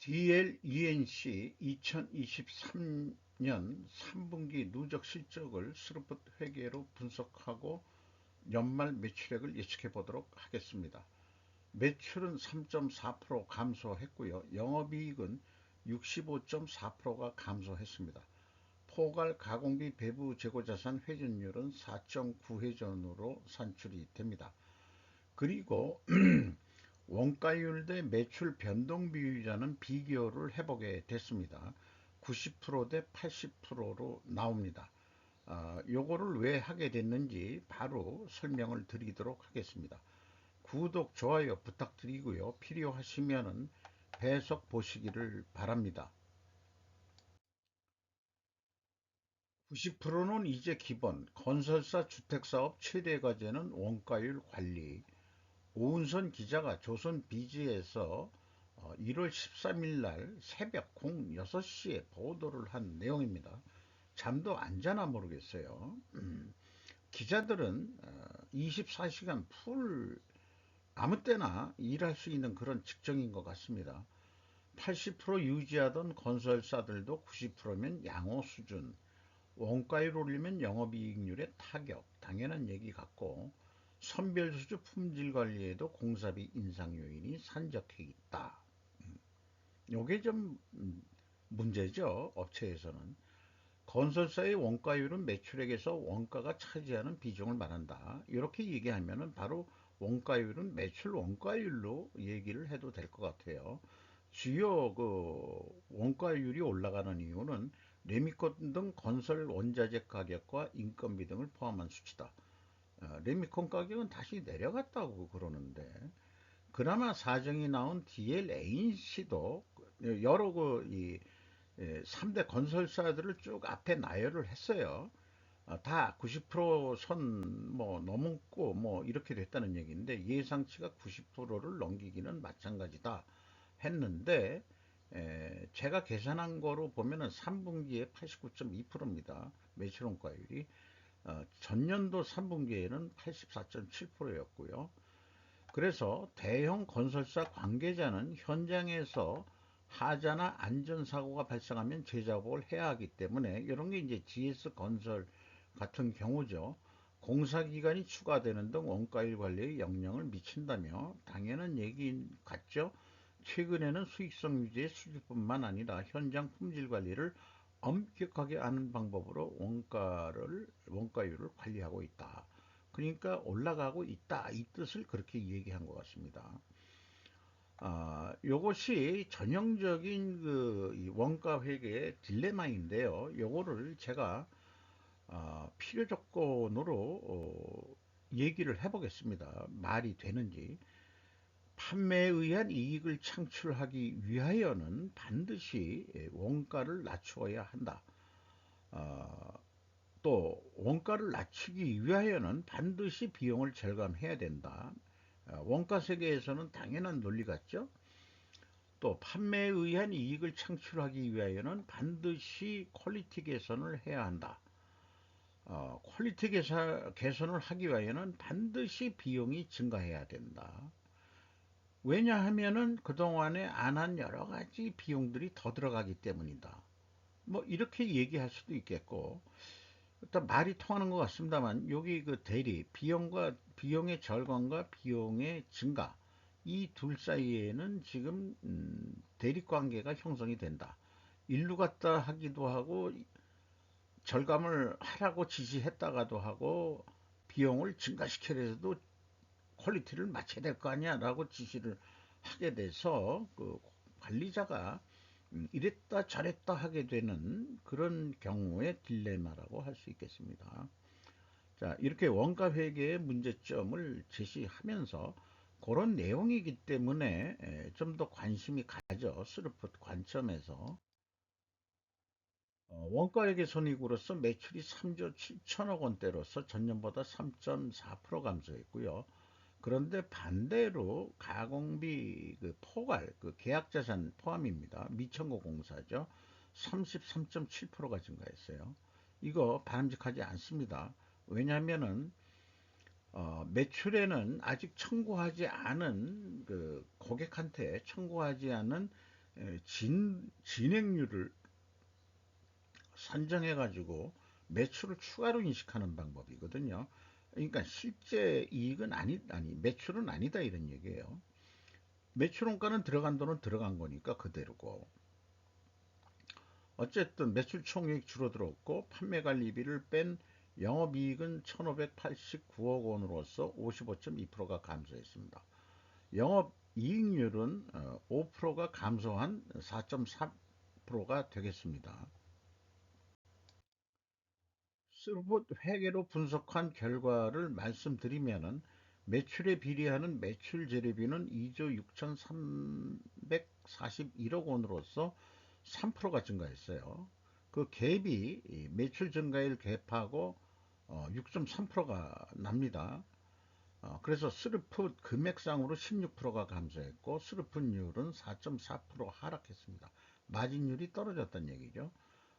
DLENC 2023년 3분기 누적 실적을 스루풋 회계로 분석하고 연말 매출액을 예측해 보도록 하겠습니다. 매출은 3.4% 감소했고요. 영업이익은 65.4%가 감소했습니다. 포괄 가공비 배부 재고자산 회전율은 4.9회전으로 산출이 됩니다. 그리고 원가율 대 매출 변동 비율이라는 비교를 해보게 됐습니다. 90%대 80%로 나옵니다. 아, 요거를 왜 하게 됐는지 바로 설명을 드리도록 하겠습니다. 구독, 좋아요 부탁드리고요. 필요하시면은 배석 보시기를 바랍니다. 90%는 이제 기본, 건설사 주택사업 최대 과제는 원가율 관리, 오은선 기자가 조선 비지에서 1월 어, 13일 날 새벽 06시에 보도를 한 내용입니다. 잠도 안 자나 모르겠어요. 음, 기자들은 24시간 어, 풀 아무 때나 일할 수 있는 그런 직종인 것 같습니다. 80% 유지하던 건설사들도 90%면 양호 수준, 원가율 올리면 영업이익률에 타격, 당연한 얘기 같고 선별수주 품질 관리에도 공사비 인상 요인이 산적해 있다. 요게 음. 좀 음, 문제죠. 업체에서는. 건설사의 원가율은 매출액에서 원가가 차지하는 비중을 말한다. 이렇게 얘기하면 바로 원가율은 매출 원가율로 얘기를 해도 될 것 같아요. 주요 그 원가율이 올라가는 이유는 레미콘 등 건설 원자재 가격과 인건비 등을 포함한 수치다. 어, 레미콘 가격은 다시 내려갔다고 그러는데 그나마 사정이 나온 DLAC도 여러 그이 3대 예, 건설사들을 쭉 앞에 나열을 했어요. 어, 다 90%선 뭐 넘었고 뭐 이렇게 됐다는 얘기인데 예상치가 90%를 넘기기는 마찬가지다 했는데 에, 제가 계산한 거로 보면은 3분기에 89.2%입니다. 매출원가율이 어, 전년도 3분기에는 84.7%였고요. 그래서 대형 건설사 관계자는 현장에서 하자나 안전사고가 발생하면 재작업을 해야 하기 때문에 이런 게 이제 GS 건설 같은 경우죠. 공사기간이 추가되는 등 원가율 관리에 영향을 미친다며 당연한 얘기 같죠. 최근에는 수익성 유지의 수준뿐만 아니라 현장 품질 관리를 엄격하게 하는 방법으로 원가를 원가율을 관리하고 있다. 그러니까 올라가고 있다 이 뜻을 그렇게 얘기한 것 같습니다. 아, 요것이 전형적인 그 원가 회계의 딜레마인데요. 요거를 제가 아, 필요 조건으로 어, 얘기를 해보겠습니다. 말이 되는지. 판매에 의한 이익을 창출하기 위하여는 반드시 원가를 낮추어야 한다. 어, 또 원가를 낮추기 위하여는 반드시 비용을 절감해야 된다. 어, 원가 세계에서는 당연한 논리 같죠. 또 판매에 의한 이익을 창출하기 위하여는 반드시 퀄리티 개선을 해야 한다. 어, 퀄리티 개선, 개선을 하기 위하여는 반드시 비용이 증가해야 된다. 왜냐하면은 그동안에 안 한 여러 가지 비용들이 더 들어가기 때문이다. 뭐 이렇게 얘기할 수도 있겠고 일단 말이 통하는 것 같습니다만 여기 그 대리 비용과 비용의 절감과 비용의 증가 이 둘 사이에는 지금 음, 대립 관계가 형성이 된다. 일루 갔다 하기도 하고 절감을 하라고 지시했다가도 하고 비용을 증가시켜서도 퀄리티를 맞춰야 될 거 아니야 라고 지시를 하게 돼서 그 관리자가 음, 이랬다 저랬다 하게 되는 그런 경우의 딜레마라고 할 수 있겠습니다. 자, 이렇게 원가 회계의 문제점을 제시하면서 그런 내용이기 때문에 좀 더 관심이 가져 스루풋 관점에서 어, 원가회계 손익으로서 매출이 3조 7천억 원대로서 전년보다 3.4% 감소했고요. 그런데 반대로 가공비 그 포괄 그 계약자산 포함입니다. 미천고 공사죠. 33.7%가 증가했어요. 이거 바람직하지 않습니다. 왜냐하면은 어, 매출에는 아직 청구하지 않은 그 고객한테 청구하지 않은 에, 진, 진행률을 산정해 가지고 매출을 추가로 인식하는 방법이거든요. 그러니까 실제 이익은 아니, 아니, 매출은 아니다 이런 얘기예요. 매출원가는 들어간 돈은 들어간 거니까 그대로고. 어쨌든 매출 총액 줄어들었고 판매 관리비를 뺀 영업이익은 1589억 원으로서 55.2%가 감소했습니다. 영업이익률은 5%가 어, 감소한 4.4%가 되겠습니다. 회계로 분석한 결과를 말씀드리면은 매출에 비례하는 매출 재료비는 2조 6,341억 원으로서 3%가 증가했어요. 그 갭이 매출 증가율 갭하고 6.3%가 어, 납니다. 어, 그래서 스루풋 금액상으로 16%가 감소했고 스루풋율은 4.4% 하락했습니다. 마진율이 떨어졌다는 얘기죠.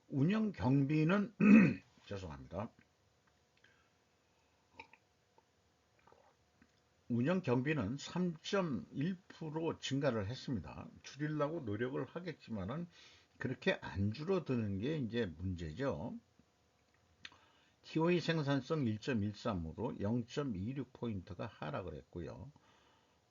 운영 경비는 죄송합니다. 운영 경비는 3.1% 증가를 했습니다. 줄이려고 노력을 하겠지만은 그렇게 안 줄어드는 게 이제 문제죠. TOE 생산성 1.13으로 0.26포인트가 하락을 했고요.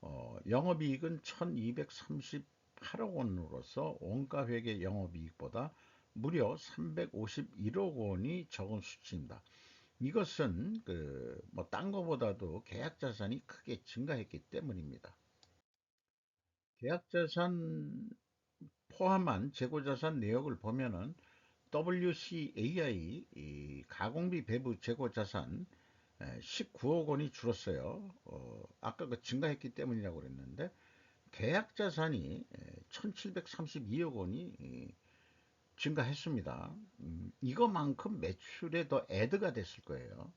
어, 영업이익은 1238억 원으로서 원가회계 영업이익보다 무려 351억 원이 적은 수치입니다. 이것은 그 뭐 딴 거보다도 계약 자산이 크게 증가했기 때문입니다. 계약 자산 포함한 재고 자산 내역을 보면은 WCAI 가공비 배부 재고 자산 19억 원이 줄었어요. 어, 아까 그 증가했기 때문이라고 그랬는데 계약 자산이 1732억 원이 증가했습니다. 음, 이거만큼 매출에 더 애드가 됐을 거예요.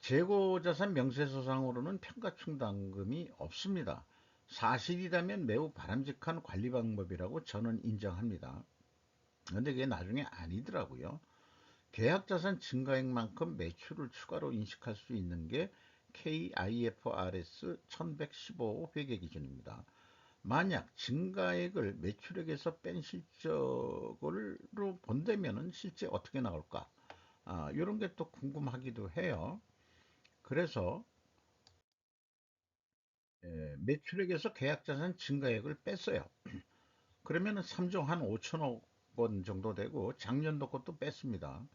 재고자산 명세서상으로는 평가충당금이 없습니다. 사실이라면 매우 바람직한 관리 방법이라고 저는 인정합니다. 그런데 그게 나중에 아니더라고요. 계약자산 증가액만큼 매출을 추가로 인식할 수 있는 게 KIFRS 1115 회계 기준입니다. 만약 증가액을 매출액에서 뺀 실적으로 본다면 실제 어떻게 나올까? 아, 이런 게 또 궁금하기도 해요. 그래서 예, 매출액에서 계약자산 증가액을 뺐어요. 그러면 3조 한 5천억 원 정도 되고 작년도 것도 뺐습니다.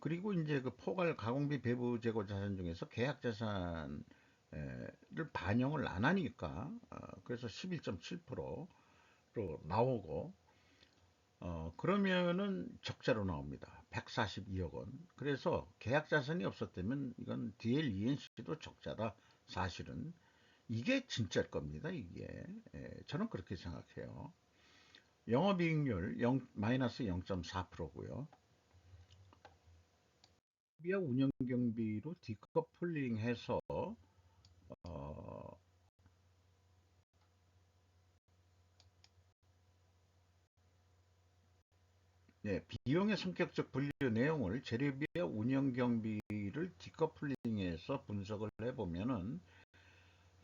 그리고 이제 그 포괄 가공비 배부 재고 자산 중에서 계약자산 를 반영을 안 하니까 어, 그래서 11.7%로 나오고 어, 그러면은 적자로 나옵니다. 142억 원. 그래서 계약 자산이 없었다면 이건 DLENC도 적자다. 사실은 이게 진짜일 겁니다. 이게 예, 저는 그렇게 생각해요. 영업이익률 0, 마이너스 0.4%고요. 비아 운영경비로 디커플링해서 어, 네, 비용의 성격적 분류 내용을 재료비와 운영 경비를 디커플링해서 분석을 해보면은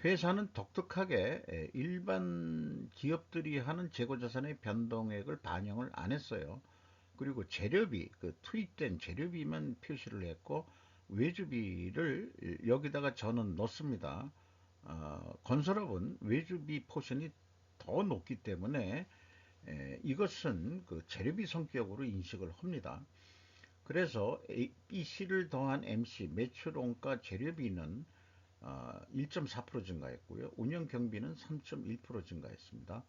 회사는 독특하게 일반 기업들이 하는 재고자산의 변동액을 반영을 안 했어요. 그리고 재료비, 그 투입된 재료비만 표시를 했고 외주비를 여기다가 저는 넣습니다. 어, 건설업은 외주비 포션이 더 높기 때문에 에, 이것은 그 재료비 성격으로 인식을 합니다. 그래서 A, BC를 더한 MC 매출원가 재료비는 어, 1.4% 증가했고요. 운영경비는 3.1% 증가했습니다.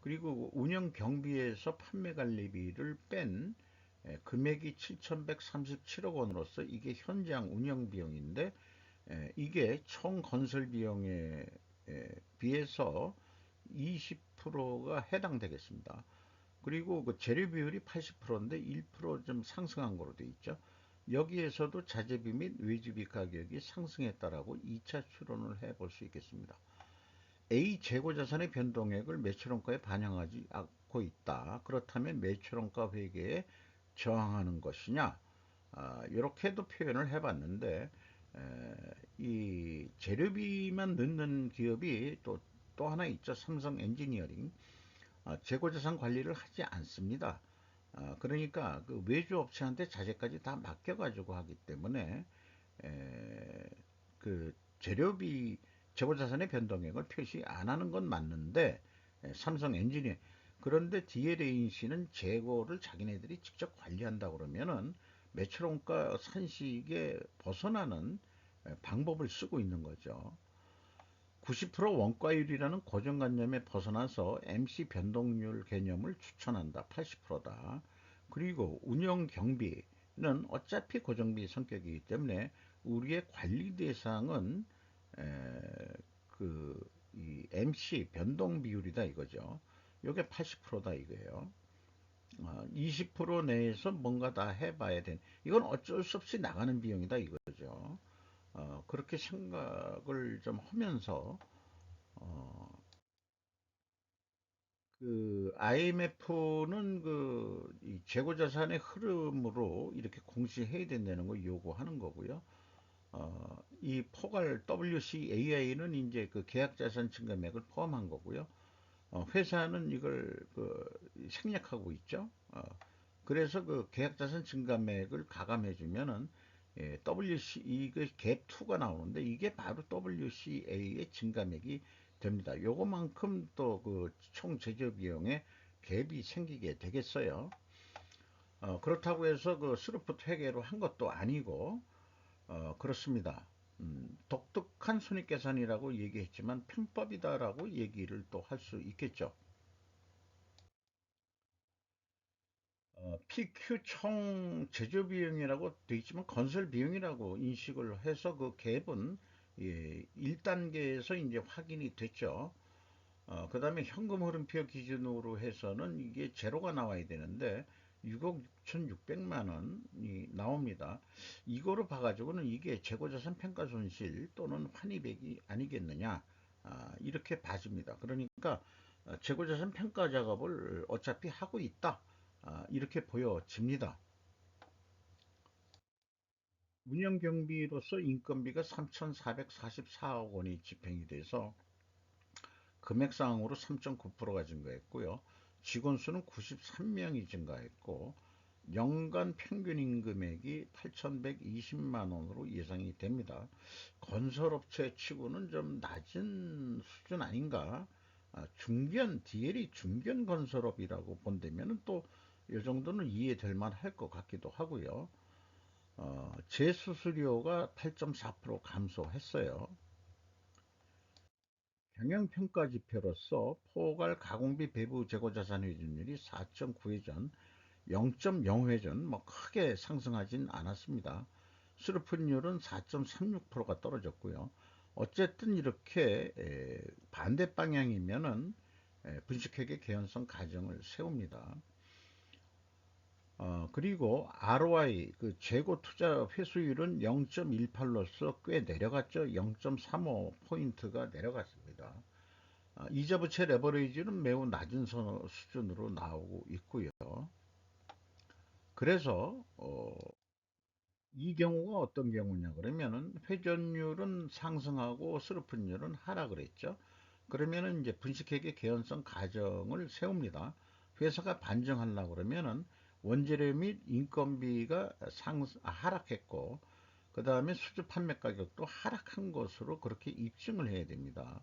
그리고 운영경비에서 판매관리비를 뺀 예, 금액이 7,137억 원으로서 이게 현장 운영 비용인데 예, 이게 총 건설 비용에 예, 비해서 20%가 해당되겠습니다. 그리고 그 재료 비율이 80%인데 1%좀 상승한 거로 되어 있죠. 여기에서도 자재비 및 외주비 가격이 상승했다라고 2차 추론을 해 볼 수 있겠습니다. A 재고자산의 변동액을 매출원가에 반영하지 않고 있다. 그렇다면 매출원가 회계에 저항하는 것이냐? 아, 이렇게도 표현을 해봤는데 에, 이 재료비만 넣는 기업이 또, 또 하나 있죠. 삼성 엔지니어링. 아, 재고자산 관리를 하지 않습니다. 아, 그러니까 그 외주업체한테 자재까지 다 맡겨가지고 하기 때문에 에, 그 재료비 재고자산의 변동액을 표시 안 하는 건 맞는데 에, 삼성 엔지니어 그런데 DLA인씨는 재고를 자기네들이 직접 관리한다 그러면은 매출원가 산식에 벗어나는 방법을 쓰고 있는 거죠. 90% 원가율이라는 고정관념에 벗어나서 MC 변동률 개념을 추천한다. 80%다. 그리고 운영 경비는 어차피 고정비 성격이기 때문에 우리의 관리 대상은 그 MC 변동 비율이다 이거죠. 이게 80%다 이거예요. 20% 어, 내에서 뭔가 다 해봐야 된 이건 어쩔 수 없이 나가는 비용이다 이거죠. 어, 그렇게 생각을 좀 하면서 어, 그 IMF는 그 재고 자산의 흐름으로 이렇게 공시해야 된다는 걸 요구하는 거고요. 어, 이 포괄 WCAI는 이제 그 계약 자산 증가액을 포함한 거고요. 어, 회사는 이걸 그 생략하고 있죠. 어, 그래서 그 계약자산 증가액을 가감해 주면은 예, WC 이게 갭 2가 나오는데 이게 바로 WCA의 증가액이 됩니다. 요거만큼 또 그 총 제조 비용에 갭이 생기게 되겠어요. 어, 그렇다고 해서 그 스루프트 회계로 한 것도 아니고 어, 그렇습니다. 음, 독특한 손익계산이라고 얘기했지만 편법이다라고 얘기를 또 할 수 있겠죠. 어, PQ 총 제조 비용이라고 되어 있지만 건설 비용이라고 인식을 해서 그 갭은 예, 1단계에서 이제 확인이 됐죠. 어, 그 다음에 현금 흐름표 기준으로 해서는 이게 제로가 나와야 되는데 6억 6,600만 원이 나옵니다. 이거로 봐가지고는 이게 재고자산 평가 손실 또는 환입액이 아니겠느냐 아, 이렇게 봐집니다. 그러니까 어, 재고자산 평가 작업을 어차피 하고 있다 아, 이렇게 보여집니다. 운영경비로서 인건비가 3,444억 원이 집행이 돼서 금액상으로 3.9%가 증가했고요. 직원 수는 93명이 증가했고 연간 평균 임금액이 8,120만 원으로 예상이 됩니다. 건설업체 치고는 좀 낮은 수준 아닌가? 아, 중견 DL이 중견 건설업이라고 본다면 또 이 정도는 이해될 만할 것 같기도 하고요. 어, 재수수료가 8.4% 감소했어요. 경영평가 지표로서 포괄 가공비 배부 재고자산 회전율이 4.9회전, 0.0회전 뭐 크게 상승하진 않았습니다. 수르픈율은 4.36%가 떨어졌고요. 어쨌든 이렇게 반대 방향이면은 분식회계 개연성 가정을 세웁니다. 어, 그리고 ROI 그 재고 투자 회수율은 0.18로서 꽤 내려갔죠. 0.35 포인트가 내려갔습니다. 어, 이자 부채 레버리지는 매우 낮은 수준으로 나오고 있고요. 그래서 어, 이 경우가 어떤 경우냐 그러면은 회전율은 상승하고 스루픈율은 하락을 했죠. 그러면은 이제 분식회계 개연성 가정을 세웁니다. 회사가 반증하려고 그러면은 원재료 및 인건비가 상 하락했고 그 다음에 수주 판매 가격도 하락한 것으로 그렇게 입증을 해야 됩니다.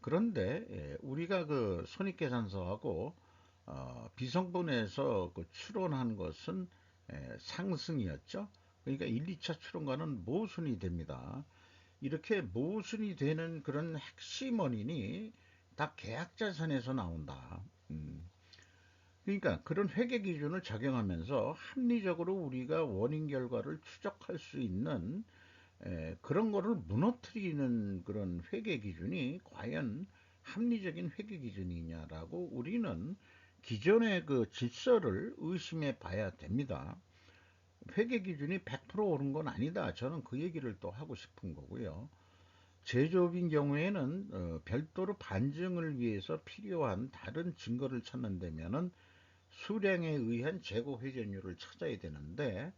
그런데 예, 우리가 그 손익계산서하고 어, 비성분에서 그 추론한 것은 예, 상승이었죠. 그러니까 1, 2차 추론과는 모순이 됩니다. 이렇게 모순이 되는 그런 핵심 원인이 다 계약자산에서 나온다. 음. 그러니까 그런 회계 기준을 적용하면서 합리적으로 우리가 원인 결과를 추적할 수 있는 에, 그런 거를 무너뜨리는 그런 회계 기준이 과연 합리적인 회계 기준이냐라고 우리는 기존의 그 질서를 의심해 봐야 됩니다. 회계 기준이 100% 옳은 건 아니다. 저는 그 얘기를 또 하고 싶은 거고요. 제조업인 경우에는 어, 별도로 반증을 위해서 필요한 다른 증거를 찾는다면은 수량에 의한 재고 회전율을 찾아야 되는데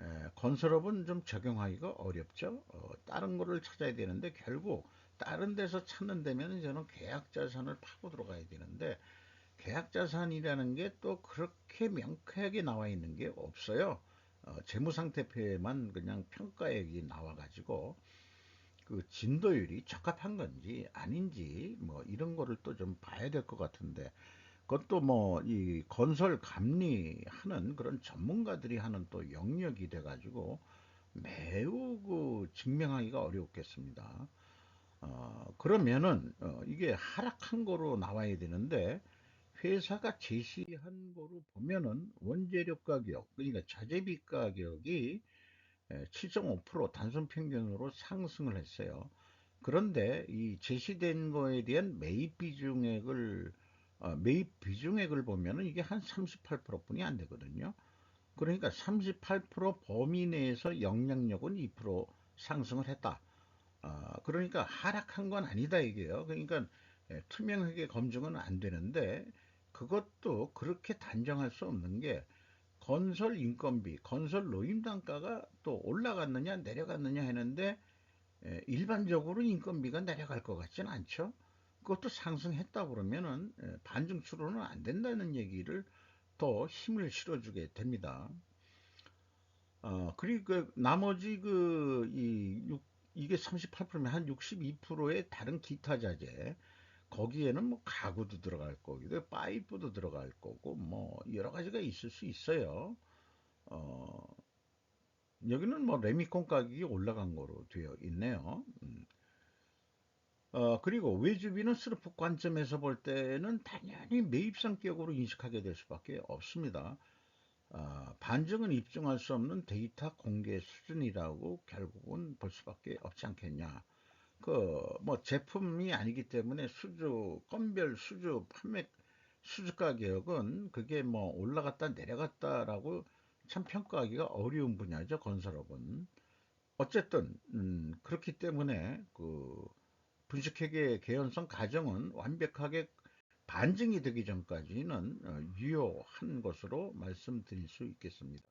에, 건설업은 좀 적용하기가 어렵죠. 어, 다른 거를 찾아야 되는데 결국 다른 데서 찾는 데면 저는 계약 자산을 파고 들어가야 되는데 계약자산이라는 게 또 그렇게 명쾌하게 나와 있는 게 없어요. 어, 재무상태표에만 그냥 평가액이 나와가지고 그 진도율이 적합한 건지 아닌지 뭐 이런 거를 또 좀 봐야 될 것 같은데 그것도 뭐 이 건설 감리하는 그런 전문가들이 하는 또 영역이 돼 가지고 매우 그 증명하기가 어렵겠습니다. 어, 그러면은 어, 이게 하락한 거로 나와야 되는데 회사가 제시한 거로 보면은 원재료 가격 그러니까 자재비 가격이 7.5% 단순 평균으로 상승을 했어요. 그런데 이 제시된 거에 대한 매입 비중액을 어, 매입 비중액을 보면 은 이게 한 38%뿐이 안 되거든요. 그러니까 38% 범위 내에서 영향력은 2% 상승을 했다. 어, 그러니까 하락한 건 아니다 이게요. 그러니까 예, 투명하게 검증은 안 되는데 그것도 그렇게 단정할 수 없는 게 건설 인건비, 건설 노임 단가가 또 올라갔느냐 내려갔느냐 했는데 예, 일반적으로 인건비가 내려갈 것 같지는 않죠. 그것도 상승했다 그러면은 예, 반증 추론은 안 된다는 얘기를 더 힘을 실어주게 됩니다. 어, 그리고 그 나머지 그, 이, 이게 38%면 한 62%의 다른 기타 자재, 거기에는 뭐 가구도 들어갈 거고, 파이프도 들어갈 거고, 뭐 여러 가지가 있을 수 있어요. 어, 여기는 뭐 레미콘 가격이 올라간 거로 되어 있네요. 음. 어, 그리고 외주비는 스르프 관점에서 볼 때는 당연히 매입 성격으로 인식하게 될 수밖에 없습니다. 어, 반증은 입증할 수 없는 데이터 공개 수준이라고 결국은 볼 수밖에 없지 않겠냐. 그 뭐 제품이 아니기 때문에 수주 건별 수주 판매 수주 가 격은 그게 뭐 올라갔다 내려갔다라고 참 평가하기가 어려운 분야죠 건설업은 어쨌든 음, 그렇기 때문에 그 분식회계 개연성 가정은 완벽하게 반증이 되기 전까지는 어, 유효한 것으로 말씀드릴 수 있겠습니다.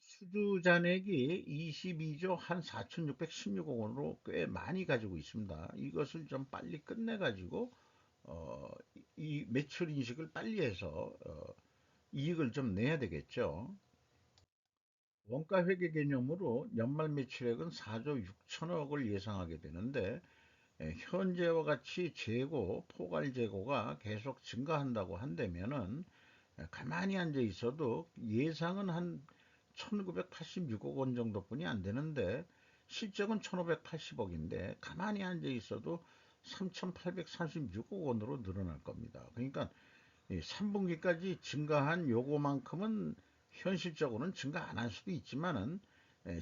수주 잔액이 22조 한 4,616억 원으로 꽤 많이 가지고 있습니다. 이것을 좀 빨리 끝내 가지고 어, 이 매출 인식을 빨리 해서 어, 이익을 좀 내야 되겠죠. 원가 회계 개념으로 연말 매출액은 4조 6천억을 예상하게 되는데 현재와 같이 재고, 포괄 재고가 계속 증가한다고 한다면은 가만히 앉아 있어도 예상은 한 1986억 원 정도뿐이 안 되는데 실적은 1580억인데 가만히 앉아 있어도 3836억 원으로 늘어날 겁니다. 그러니까 3분기까지 증가한 요거만큼은 현실적으로는 증가 안 할 수도 있지만은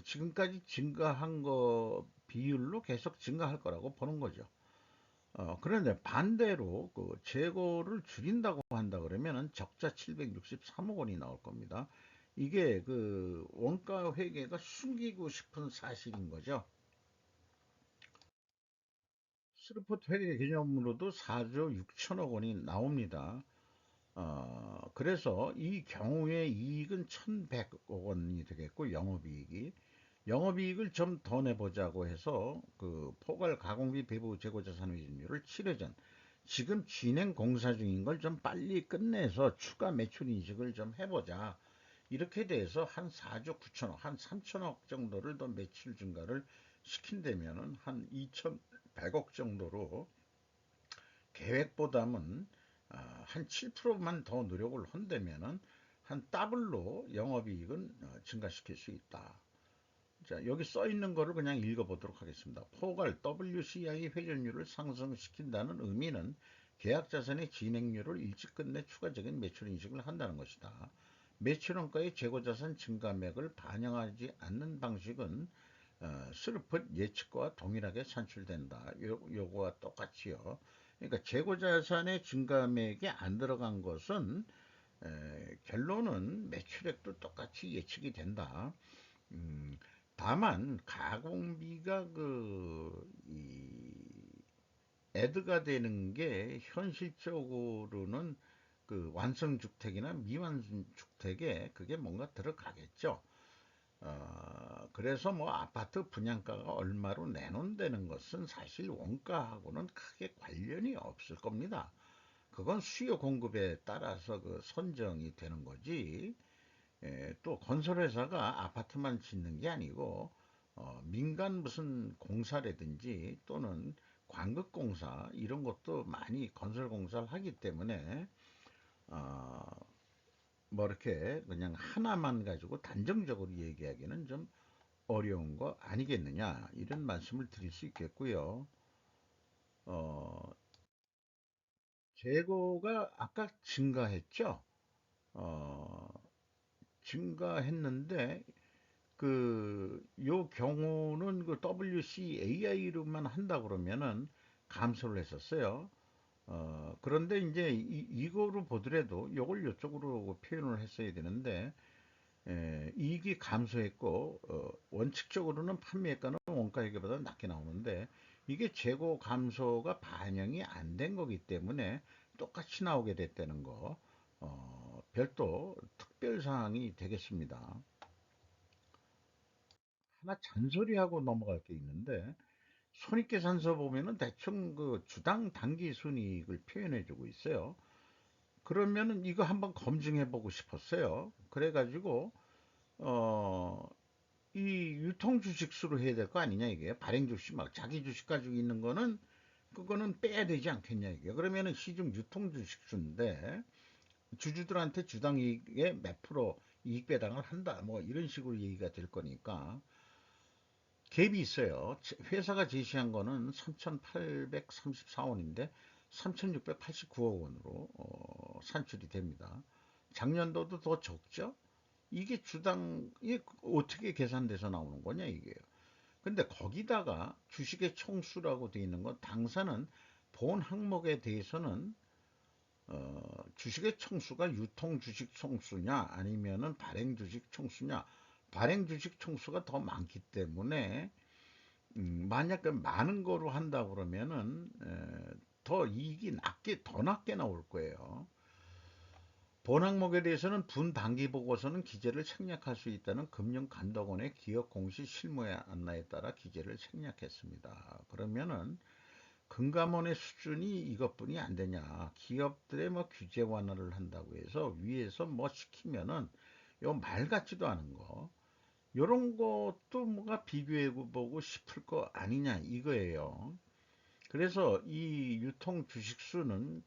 지금까지 증가한 거 비율로 계속 증가할 거라고 보는 거죠. 어, 그런데 반대로 그 재고를 줄인다고 한다 그러면은 적자 763억 원이 나올 겁니다. 이게 그 원가 회계가 숨기고 싶은 사실인 거죠. 스루포트 회계 개념으로도 4조 6천억 원이 나옵니다. 어, 그래서 이 경우에 이익은 1100억 원이 되겠고 영업이익이 영업이익을 좀 더 내보자고 해서 그 포괄 가공비 배부 재고자산 회전율을 7회 전 지금 진행 공사 중인 걸 좀 빨리 끝내서 추가 매출 인식을 좀 해보자. 이렇게 돼서 한 4조 9천억, 한 3천억 정도를 더 매출 증가를 시킨다면은 한 2,100억 정도로 계획보다는 아, 한 7%만 더 노력을 한다면은 한 더블로 영업이익은 어, 증가시킬 수 있다. 자, 여기 써 있는 거를 그냥 읽어보도록 하겠습니다. 포괄 WCI 회전율을 상승시킨다는 의미는 계약 자산의 진행률을 일찍 끝내 추가적인 매출 인식을 한다는 것이다. 매출원가의 재고자산 증가맥을 반영하지 않는 방식은 어, 슬프트 예측과 동일하게 산출된다. 요, 요거와 똑같이요. 그러니까 재고자산의 증가맥이 안 들어간 것은 에, 결론은 매출액도 똑같이 예측이 된다. 음, 다만 가공비가 그이 애드가 되는 게 현실적으로는 그 완성주택이나 미완주택에 그게 뭔가 들어가겠죠. 어, 그래서 뭐 아파트 분양가가 얼마로 내놓는다는 것은 사실 원가하고는 크게 관련이 없을 겁니다. 그건 수요 공급에 따라서 그 선정이 되는 거지. 예, 또 건설회사가 아파트만 짓는 게 아니고 어, 민간 무슨 공사라든지 또는 광급공사 이런 것도 많이 건설공사를 하기 때문에 어, 뭐 이렇게 그냥 하나만 가지고 단정적으로 얘기하기는 좀 어려운 거 아니겠느냐 이런 말씀을 드릴 수 있겠고요. 어, 재고가 아까 증가했죠. 어, 증가했는데 그 요 경우는 그 WCAI로만 한다 그러면은 감소를 했었어요. 어, 그런데 이제 이, 이거로 보더라도 요걸 요쪽으로 표현을 했어야 되는데 에, 이익이 감소했고 어, 원칙적으로는 판매가는 원가액보다 낮게 나오는데 이게 재고 감소가 반영이 안 된 거기 때문에 똑같이 나오게 됐다는 거 어, 별도 특별 사항이 되겠습니다. 하나 잔소리하고 넘어갈 게 있는데 손익계산서 보면은 대충 그 주당 단기 순이익을 표현해 주고 있어요. 그러면은 이거 한번 검증해 보고 싶었어요. 그래가지고 어, 이 유통 주식수로 해야 될 거 아니냐 이게 발행 주식 막 자기 주식 가지고 있는 거는 그거는 빼야 되지 않겠냐 이게 그러면은 시중 유통 주식수인데 주주들한테 주당 이익의 몇 프로 이익 배당을 한다 뭐 이런 식으로 얘기가 될 거니까 갭이 있어요. 회사가 제시한 거는 3,834원인데 3,689억 원으로 어, 산출이 됩니다. 작년도도 더 적죠? 이게 주당이 어떻게 계산돼서 나오는 거냐 이게요. 근데 거기다가 주식의 총수라고 되어 있는 건 당사는 본 항목에 대해서는 어, 주식의 총수가 유통 주식 총수냐 아니면은 발행 주식 총수냐 발행 주식 총수가 더 많기 때문에 음, 만약 그 많은 거로 한다 그러면은 에, 더 이익이 낮게 더 낮게 나올 거예요. 본 항목에 대해서는 분 단기 보고서는 기재를 생략할 수 있다는 금융감독원의 기업 공시 실무의 안내에 따라 기재를 생략했습니다. 그러면은 금감원의 수준이 이것뿐이 안 되냐. 기업들의 뭐 규제 완화를 한다고 해서 위에서 뭐 시키면은 요 말 같지도 않은 거. 요런 것도 뭔가 비교해 보고 싶을 거 아니냐 이거예요. 그래서 이 유통 주식수는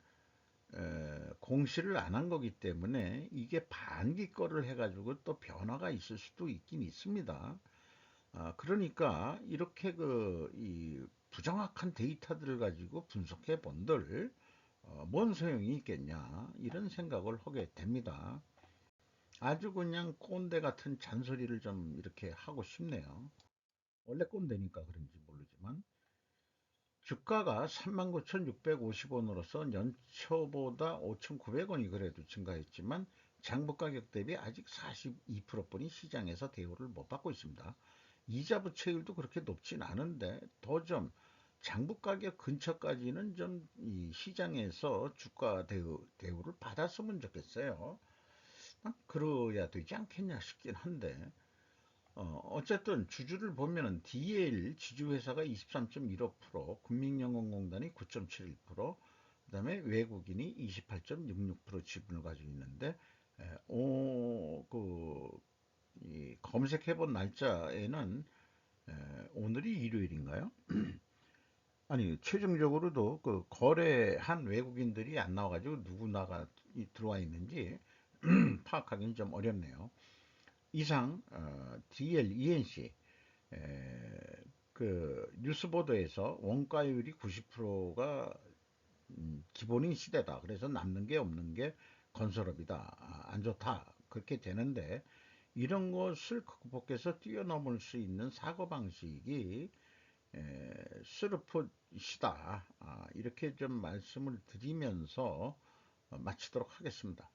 공시를 안 한 거기 때문에 이게 반기 거를 해가지고 또 변화가 있을 수도 있긴 있습니다. 아, 그러니까 이렇게 그 부정확한 데이터들을 가지고 분석해 본들 어, 뭔 소용이 있겠냐 이런 생각을 하게 됩니다. 아주 그냥 꼰대 같은 잔소리를 좀 이렇게 하고 싶네요. 원래 꼰대니까 그런지 모르지만 주가가 39,650원으로서 연초보다 5,900원이 그래도 증가했지만 장부 가격 대비 아직 42%뿐이 시장에서 대우를 못 받고 있습니다. 이자 부채율도 그렇게 높진 않은데 더 좀 장부 가격 근처까지는 좀 이 시장에서 주가 대우, 대우를 받았으면 좋겠어요. 어? 그러야 되지 않겠냐 싶긴 한데 어, 쨌든 주주를 보면은 DL 지주회사가 23.15%, 국민연금공단이 9.71%, 그 다음에 외국인이 28.66% 지분을 가지고 있는데, 에, 오, 그, 이 검색해본 날짜에는 에, 오늘이 일요일인가요? 아니, 최종적으로도 그 거래한 외국인들이 안 나와가지고 누구 나가 들어와 있는지 파악하기는 좀 어렵네요. 이상 어, DL, ENC 에, 그 뉴스 보도에서 원가율이 90%가 음, 기본인 시대다. 그래서 남는 게 없는 게 건설업이다. 아, 안 좋다. 그렇게 되는데 이런 것을 극복해서 뛰어넘을 수 있는 사고 방식이 스루풋이다. 아, 이렇게 좀 말씀을 드리면서 어, 마치도록 하겠습니다.